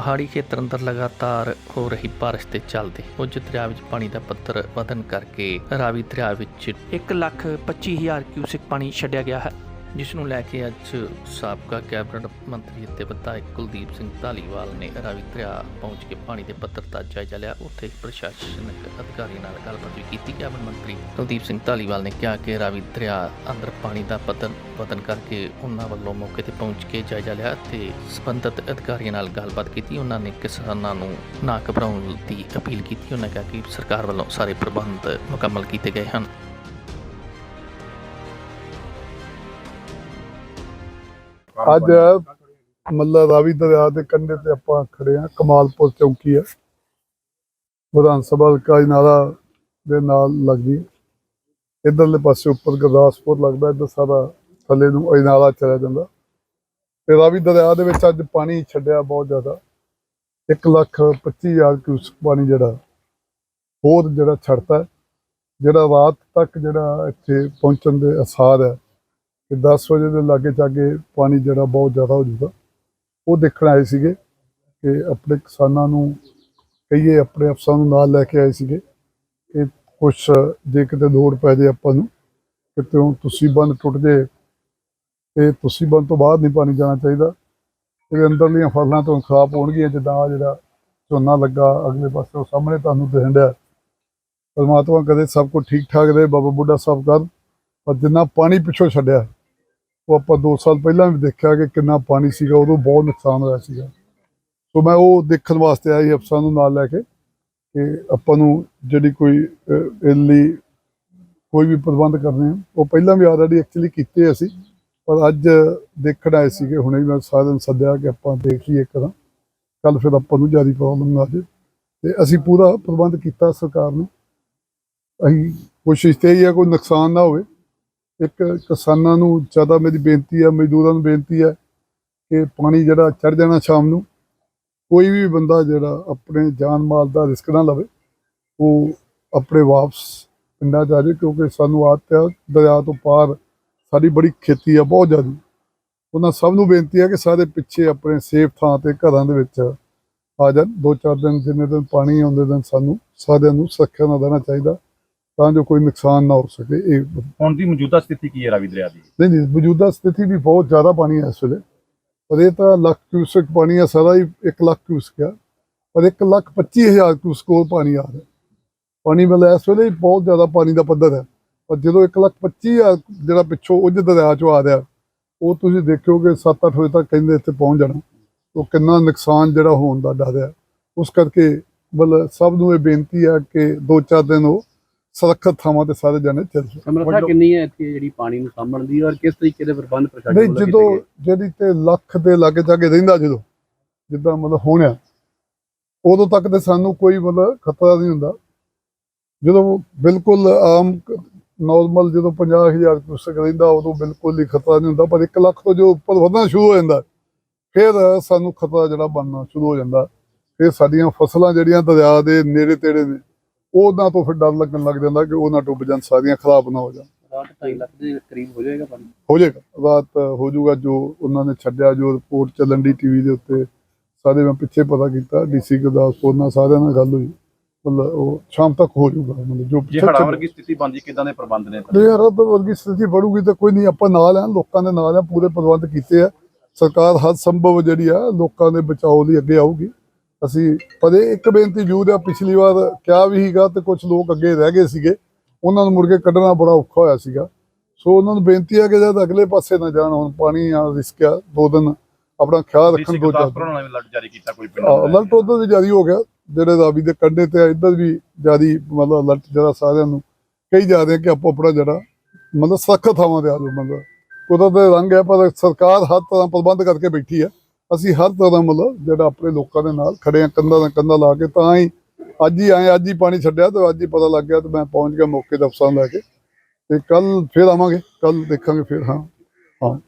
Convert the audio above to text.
ਪਹਾੜੀ ਖੇਤਰ ਅੰਦਰ ਲਗਾਤਾਰ ਹੋ ਰਹੀ ਬਾਰਿਸ਼ ਦੇ ਚੱਲਦੇ ਉੱਜ ਦਰਿਆ ਵਿੱਚ ਪਾਣੀ ਦਾ ਪੱਧਰ ਵਧਣ ਕਰਕੇ ਰਾਵੀ ਦਰਿਆ ਵਿੱਚ 125000 ਕਿਊਸਿਕ ਪਾਣੀ ਛੱਡਿਆ ਗਿਆ ਹੈ। ਜਿਸ ਨੂੰ ਲੈ ਕੇ ਅੱਜ ਸਾਬਕਾ ਕੈਬਨਿਟ ਮੰਤਰੀ ਅਤੇ ਵਿਧਾਇਕ ਕੁਲਦੀਪ ਸਿੰਘ ਧਾਲੀਵਾਲ ਨੇ ਰਾਵੀ ਦਰਿਆ ਪਹੁੰਚ ਕੇ ਪਾਣੀ ਦੇ ਪੱਧਰ ਦਾ ਜਾਇਜ਼ਾ ਲਿਆ ਉੱਥੇ ਪ੍ਰਸ਼ਾਸਨਿਕ ਅਧਿਕਾਰੀਆਂ ਨਾਲ ਗੱਲਬਾਤ ਵੀ ਕੀਤੀ। ਕੈਬਨਿਟ ਮੰਤਰੀ ਕੁਲਦੀਪ ਸਿੰਘ ਧਾਲੀਵਾਲ ਨੇ ਕਿਹਾ ਕਿ ਰਾਵੀ ਦਰਿਆ ਅੰਦਰ ਪਾਣੀ ਦਾ ਪੱਧਰ ਵਧਣ ਕਰਕੇ ਉਹਨਾਂ ਵੱਲੋਂ ਮੌਕੇ ਤੇ ਪਹੁੰਚ ਕੇ ਜਾਇਜ਼ਾ ਲਿਆ ਤੇ ਸਬੰਧਤ ਅਧਿਕਾਰੀਆਂ ਨਾਲ ਗੱਲਬਾਤ ਕੀਤੀ। ਉਹਨਾਂ ਨੇ ਕਿਸਾਨਾਂ ਨੂੰ ਨਾ ਘਬਰਾਉਣ ਦੀ ਅਪੀਲ ਕੀਤੀ। ਉਹਨਾਂ ਕਿਹਾ ਕਿ ਸਰਕਾਰ ਵੱਲੋਂ ਸਾਰੇ ਪ੍ਰਬੰਧ ਮੁਕੰਮਲ ਕੀਤੇ ਗਏ ਹਨ। ਅੱਜ ਮੱਲਾ ਰਾਵੀ ਦਰਿਆ ਦੇ ਕੰਢੇ ਤੇ ਆਪਾਂ ਖੜੇ ਆ ਕਮਾਲਪੁਰ ਚੌਂਕੀ ਆ ਵਿਧਾਨ ਸਭਾ ਹਲਕਾ ਨਾਲਾ ਦੇ ਨਾਲ ਲੱਗਦੀ ਇਧਰਲੇ ਪਾਸੇ ਉੱਪਰ ਗੁਰਦਾਸਪੁਰ ਲੱਗਦਾ, ਇੱਧਰ ਸਾਰਾ ਥੱਲੇ ਨੂੰ ਅਜਨਾਲਾ ਚਲਾ ਜਾਂਦਾ। ਤੇ ਰਾਵੀ ਦਰਿਆ ਦੇ ਵਿੱਚ ਅੱਜ ਪਾਣੀ ਛੱਡਿਆ ਬਹੁਤ ਜ਼ਿਆਦਾ। 1 ਲੱਖ 25 ਹਜ਼ਾਰ ਕਿਊਸਕ ਪਾਣੀ ਜਿਹੜਾ, ਹੋਰ ਜਿਹੜਾ ਛੱਡਦਾ ਜਿਹੜਾ ਰਾਤ ਤੱਕ ਜਿਹੜਾ ਇੱਥੇ ਪਹੁੰਚਣ ਦੇ ਅਸਾਰ ਹੈ। ਕਿ 10 ਵਜੇ ਦੇ ਲਾਗੇ ਚਾਗੇ ਪਾਣੀ ਜਿਹੜਾ ਬਹੁਤ ਜ਼ਿਆਦਾ ਹੋ ਜਾਊਗਾ, ਉਹ ਦੇਖਣ ਆਏ ਸੀਗੇ ਕਿ ਆਪਣੇ ਕਿਸਾਨਾਂ ਨੂੰ ਕਹੀਏ ਆਪਣੇ ਅਫਸਰਾਂ ਨੂੰ ਨਾਲ ਲੈ ਕੇ ਆਏ ਸੀਗੇ ਕਿ ਕੁਛ ਜੇ ਕਿਤੇ ਲੋੜ ਪੈ ਜੇ ਆਪਾਂ ਨੂੰ, ਕਿਤੇ ਤੁਸੀਂ ਬੰਦ ਟੁੱਟ ਜੇ, ਤੇ ਤੁਸੀਂ ਬੰਦ ਤੋਂ ਬਾਅਦ ਨਹੀਂ ਪਾਣੀ ਜਾਣਾ ਚਾਹੀਦਾ ਇਹਦੇ ਅੰਦਰਲੀਆਂ ਫਸਲਾਂ ਤੋਂ ਖਰਾਬ ਹੋਣਗੀਆਂ ਜਿੱਦਾਂ ਆਹ ਜਿਹੜਾ ਝੋਨਾ ਲੱਗਾ ਅਗਲੇ ਪਾਸੇ, ਉਹ ਸਾਹਮਣੇ ਤੁਹਾਨੂੰ ਦਿਖਣ ਡਿਆ। ਪਰਮਾਤਮਾ ਕਦੇ ਸਭ ਕੁਝ ਠੀਕ ਠਾਕ ਰਹੇ, ਬਾਬਾ ਬੁੱਢਾ ਸਾਹਿਬ ਕਰ, ਪਰ ਜਿੰਨਾ ਪਾਣੀ ਪਿੱਛੋਂ ਛੱਡਿਆ ਉਹ ਆਪਾਂ 2 ਸਾਲ ਪਹਿਲਾਂ ਵੀ ਦੇਖਿਆ ਕਿ ਕਿੰਨਾ ਪਾਣੀ ਸੀਗਾ ਉਦੋਂ ਬਹੁਤ ਨੁਕਸਾਨ ਹੋਇਆ ਸੀਗਾ। ਸੋ ਮੈਂ ਉਹ ਦੇਖਣ ਵਾਸਤੇ ਆਇਆ ਅਫਸਰਾਂ ਨੂੰ ਨਾਲ ਲੈ ਕੇ ਕਿ ਆਪਾਂ ਨੂੰ ਜਿਹੜੀ ਕੋਈ ਅਹ, ਲਈ ਕੋਈ ਵੀ ਪ੍ਰਬੰਧ ਕਰਨੇ ਆ। ਉਹ ਪਹਿਲਾਂ ਵੀ ਆਲਰੇਡੀ ਐਕਚੁਅਲੀ ਕੀਤੇ ਅਸੀਂ ਪਰ ਅੱਜ ਦੇਖਣ ਆਏ ਸੀਗੇ ਹੁਣੇ ਮੈਂ ਸਾਰਿਆਂ ਨੂੰ ਸੱਦਿਆ ਕਿ ਆਪਾਂ ਦੇਖ ਲਈਏ ਕਰਾਂ ਕੱਲ ਫਿਰ ਆਪਾਂ ਨੂੰ ਜ਼ਿਆਦਾ ਪ੍ਰੋਬਲਮ ਨਾ ਆ ਤੇ ਅਸੀਂ ਪੂਰਾ ਪ੍ਰਬੰਧ ਕੀਤਾ ਸਰਕਾਰ ਨੇ। ਅਸੀਂ ਕੋਸ਼ਿਸ਼ ਤੇ ਹੀ ਆ ਕੋਈ ਨੁਕਸਾਨ ਨਾ ਹੋਵੇ। ਇੱਕ ਕਿਸਾਨਾਂ ਨੂੰ ਜ਼ਿਆਦਾ ਮੇਰੀ ਬੇਨਤੀ ਹੈ ਮਜ਼ਦੂਰਾਂ ਨੂੰ ਬੇਨਤੀ ਹੈ ਕਿ ਪਾਣੀ ਜਿਹੜਾ ਚੜ ਜਾਣਾ ਸ਼ਾਮ ਨੂੰ, ਕੋਈ ਵੀ ਬੰਦਾ ਜਿਹੜਾ ਆਪਣੇ ਜਾਨ ਮਾਲ ਦਾ ਰਿਸਕ ਨਾ ਲਵੇ, ਉਹ ਆਪਣੇ ਵਾਪਸ ਪਿੰਡਾਂ 'ਚ ਆ ਜਾਏ ਕਿਉਂਕਿ ਸਾਨੂੰ ਆਦਤ ਹੈ ਦਰਿਆ ਤੋਂ ਪਾਰ ਸਾਡੀ ਬੜੀ ਖੇਤੀ ਆ, ਬਹੁਤ ਜ਼ਿਆਦਾ। ਉਹਨਾਂ ਸਭ ਨੂੰ ਬੇਨਤੀ ਹੈ ਕਿ ਸਾਰੇ ਪਿੱਛੇ ਆਪਣੇ ਸੇਫ ਥਾਂ ਤੇ ਘਰਾਂ ਦੇ ਵਿੱਚ ਆ ਜਾਣ। ਦੋ ਚਾਰ ਦਿਨ ਜਿੰਨੇ ਦਿਨ ਪਾਣੀ ਆਉਂਦੇ ਦਿਨ ਸਾਨੂੰ ਸਾਰਿਆਂ ਨੂੰ ਸੁਰੱਖਿਆ ਨਾਲ ਰਹਿਣਾ ਚਾਹੀਦਾ। ਤਾਂ ਜੋ ਕੋਈ ਨੁਕਸਾਨ ਨਾ ਹੋ ਸਕੇ ਇਹ ਹੁਣ ਦੀ ਮੌਜੂਦਾ ਸਥਿਤੀ ਕੀ ਹੈ ਰਾਵੀ ਦਰਿਆ ਦੀ? ਨਹੀਂ ਨਹੀਂ ਮੌਜੂਦਾ ਸਥਿਤੀ ਵੀ ਬਹੁਤ ਜ਼ਿਆਦਾ ਪਾਣੀ ਹੈ ਇਸ ਵੇਲੇ। ਪਰ ਇਹ ਤਾਂ ਲੱਖ ਕਿਊਸਕ ਪਾਣੀ ਆ ਸਾਰਾ ਹੀ 1 ਲੱਖ ਕਿਊਸਕ ਆ। ਪਰ 1 ਲੱਖ 25 ਹਜ਼ਾਰ ਕਿਊਸਕ ਹੋਰ ਪਾਣੀ ਆ ਰਿਹਾ। ਪਾਣੀ ਮਤਲਬ ਇਸ ਵੇਲੇ ਹੀ ਬਹੁਤ ਜ਼ਿਆਦਾ ਪਾਣੀ ਦਾ ਪੱਧਰ ਹੈ। ਪਰ ਜਦੋਂ 1 ਲੱਖ 25 ਹਜ਼ਾਰ ਜਿਹੜਾ ਪਿੱਛੋਂ ਉੱਜ ਦਰਿਆ ਚੋਂ ਆ ਰਿਹਾ ਉਹ ਤੁਸੀਂ ਦੇਖਿਓਗੇ 7-8 ਵਜੇ ਤੱਕ ਕਹਿੰਦੇ ਇੱਥੇ ਪਹੁੰਚ ਜਾਣਾ। ਉਹ ਕਿੰਨਾ ਨੁਕਸਾਨ ਜਿਹੜਾ ਹੋਣ ਦਾ ਡਰ ਹੈ। ਉਸ ਕਰਕੇ ਮਤਲਬ ਸਭ ਨੂੰ ਇਹ ਬੇਨਤੀ ਹੈ ਕਿ 2-4 ਦਿਨ ਉਹ ਸੁਰੱਖਿਅਤ ਥਾਵਾਂ ਤੇ ਸਾਰੇ ਜਾਣੇ ਚੱਲ ਸਮਰੱਥਾ ਕਿੰਨੀ ਹੈ ਇੱਥੇ ਜਿਹੜੀ ਪਾਣੀ ਨੂੰ ਸਾਂਭਣ ਦੀ ਔਰ ਕਿਸ ਤਰੀਕੇ ਦੇ ਪ੍ਰਬੰਧ ਪ੍ਰਸ਼ਾਸਨ ਨਹੀਂ ਜਦੋਂ? ਜਿਹੜੀ ਤੇ ਲੱਖ ਦੇ ਲਾਗੇ ਜਾਗੇ ਰਹਿੰਦਾ ਜਦੋਂ ਜਿੱਦਾਂ ਮਤਲਬ ਹੋਣਿਆ ਉਦੋਂ ਤੱਕ ਤੇ ਸਾਨੂੰ ਕੋਈ ਮਤਲਬ ਖਤਰਾ ਨਹੀਂ ਹੁੰਦਾ। ਜਦੋਂ ਬਿਲਕੁਲ ਆਮ ਨਾਰਮਲ ਜਦੋਂ 50000 ਕੁਸਕ ਰਹਿੰਦਾ ਉਦੋਂ ਬਿਲਕੁਲ ਹੀ ਖਤਰਾ ਨਹੀਂ ਹੁੰਦਾ ਪਰ 1 ਲੱਖ ਤੋਂ ਜੋ ਉੱਪਰ ਵਧਣਾ ਸ਼ੁਰੂ ਹੋ ਜਾਂਦਾ ਫਿਰ ਸਾਨੂੰ ਖਤਰਾ ਜਿਹੜਾ ਬਣਨਾ ਸ਼ੁਰੂ ਹੋ ਜਾਂਦਾ। ਫਿਰ ਸਾਡੀਆਂ ਫਸਲਾਂ ਜਿਹੜੀਆਂ ਦਰਿਆ ਦੇ ਨੇੜੇ ਤੇੜੇ ਨੇ ਉਹਨਾਂ ਤੋਂ ਫਿਰ ਡਰ ਲੱਗਣ ਲੱਗ ਜਾਂਦਾ ਕਿ ਉਹ ਨਾ ਡੁੱਬ ਜਾਣ ਸਾਰੀਆਂ ਖਰਾਬ ਨਾ ਹੋ ਜਾਣ। ਰਾਤ 2.5 ਲੱਖ ਦੇ ਕਰੀਬ ਹੋ ਜਾਏਗਾ ਪਾਣੀ? ਹੋ ਜਾਏਗਾ। ਰਾਤ ਹੋ ਜਾਊਗਾ ਜੋ ਉਹਨਾਂ ਨੇ ਛੱਡਿਆ ਜੋ ਰਿਪੋਰਟ ਚੱਲਣ ਦੀ ਟੀਵੀ ਦੇ ਉੱਤੇ। ਸਾਰੇ ਮੈਂ ਪਿੱਛੇ ਪਤਾ ਕੀਤਾ ਡੀਸੀ ਗੁਰਦਾਸਪੁਰ ਨਾਲ ਸਾਰਿਆਂ ਨਾਲ ਗੱਲ ਹੋਈ। ਮਤਲਬ ਉਹ ਸ਼ਾਮ ਤੱਕ ਹੋ ਜਾਊਗਾ ਮਤਲਬ ਜੋ ਜੇ ਵਰਗੀ ਸਥਿਤੀ ਬਣ ਜੀ ਕਿਦਾਂ ਦੇ ਪ੍ਰਬੰਧ ਨੇ? ਜੇ ਰੱਬ ਵਰਗੀ ਸਥਿਤੀ ਬਣੂਗੀ ਤਾਂ ਕੋਈ ਨਹੀਂ ਆਪਾਂ ਨਾਲ ਆ ਲੋਕਾਂ ਦੇ ਨਾਲ ਆ ਪੂਰੇ ਪ੍ਰਬੰਧ ਕੀਤੇ ਆ। ਸਰਕਾਰ ਹਰ ਸੰਭਵ ਜਿਹੜੀ ਆ ਲੋਕਾਂ ਦੇ ਬਚਾਓ ਲਈ ਅੱਗੇ ਆਊਗੀ। ਅਸੀਂ ਇਹ ਇੱਕ ਬੇਨਤੀ ਜ਼ਰੂਰ ਆ ਪਿਛਲੀ ਵਾਰ ਕਿਹਾ ਵੀ ਸੀਗਾ ਤੇ ਕੁਝ ਲੋਕ ਅੱਗੇ ਰਹਿ ਗਏ ਸੀਗੇ। ਉਹਨਾਂ ਨੂੰ ਮੁੜ ਕੇ ਕੱਢਣਾ ਬੜਾ ਔਖਾ ਹੋਇਆ ਸੀਗਾ। ਸੋ ਉਹਨਾਂ ਨੂੰ ਬੇਨਤੀ ਆ ਕਿ ਜਦ ਅਗਲੇ ਪਾਸੇ ਨਾ ਜਾਣ ਹੁਣ ਪਾਣੀ ਆ ਰਿਸਕ ਆ ਦੋ ਦਿਨ ਆਪਣਾ ਖਿਆਲ ਰੱਖਣ ਦੋ ਵੀ ਅਲਰਟ ਜਾਰੀ ਕੀਤਾ ਕੋਈ ਪਿੰਡ ਅਲਰਟ ਉਧਰ ਵੀ ਜਾਰੀ ਹੋ ਗਿਆ ਜਿਹੜੇ ਰਾਵੀ ਦੇ ਕੰਢੇ ਤੇ ਇੱਧਰ ਵੀ ਜਾਰੀ ਮਤਲਬ ਅਲਰਟ ਜਿਹੜਾ ਸਾਰਿਆਂ ਨੂੰ ਕਹੀ ਜਾ ਰਹੇ ਕਿ ਆਪੋ ਆਪਣਾ ਜਿਹੜਾ ਮਤਲਬ ਸਖਤ ਥਾਵਾਂ ਤੇ ਆ ਜਾਓ ਮਤਲਬ। ਕੁਦਰਤ ਦੇ ਰੰਗ ਹੈ ਪਰ ਸਰਕਾਰ ਹਰ ਤਰ੍ਹਾਂ ਪ੍ਰਬੰਧ ਕਰਕੇ ਬੈਠੀ ਹੈ। ਅਸੀਂ ਹਰ ਤਰ੍ਹਾਂ ਮਤਲਬ ਜਿਹੜਾ ਆਪਣੇ ਲੋਕਾਂ ਦੇ ਨਾਲ ਖੜੇ ਆ, ਕੰਧਾਂ ਦਾ ਕੰਧਾਂ ਲਾ ਕੇ ਤਾਂ ਹੀ ਅੱਜ ਹੀ ਆਏ, ਅੱਜ ਹੀ ਪਾਣੀ ਛੱਡਿਆ ਤੇ ਅੱਜ ਹੀ ਪਤਾ ਲੱਗ ਗਿਆ ਤੇ ਮੈਂ ਪਹੁੰਚ ਗਿਆ ਮੌਕੇ ਤੇ ਅਫਸਰਾਂ ਲੈ ਕੇ ਤੇ ਕੱਲ ਫੇਰ ਆਵਾਂਗੇ ਕੱਲ ਦੇਖਾਂਗੇ ਫੇਰ, ਹਾਂ ਹਾਂ।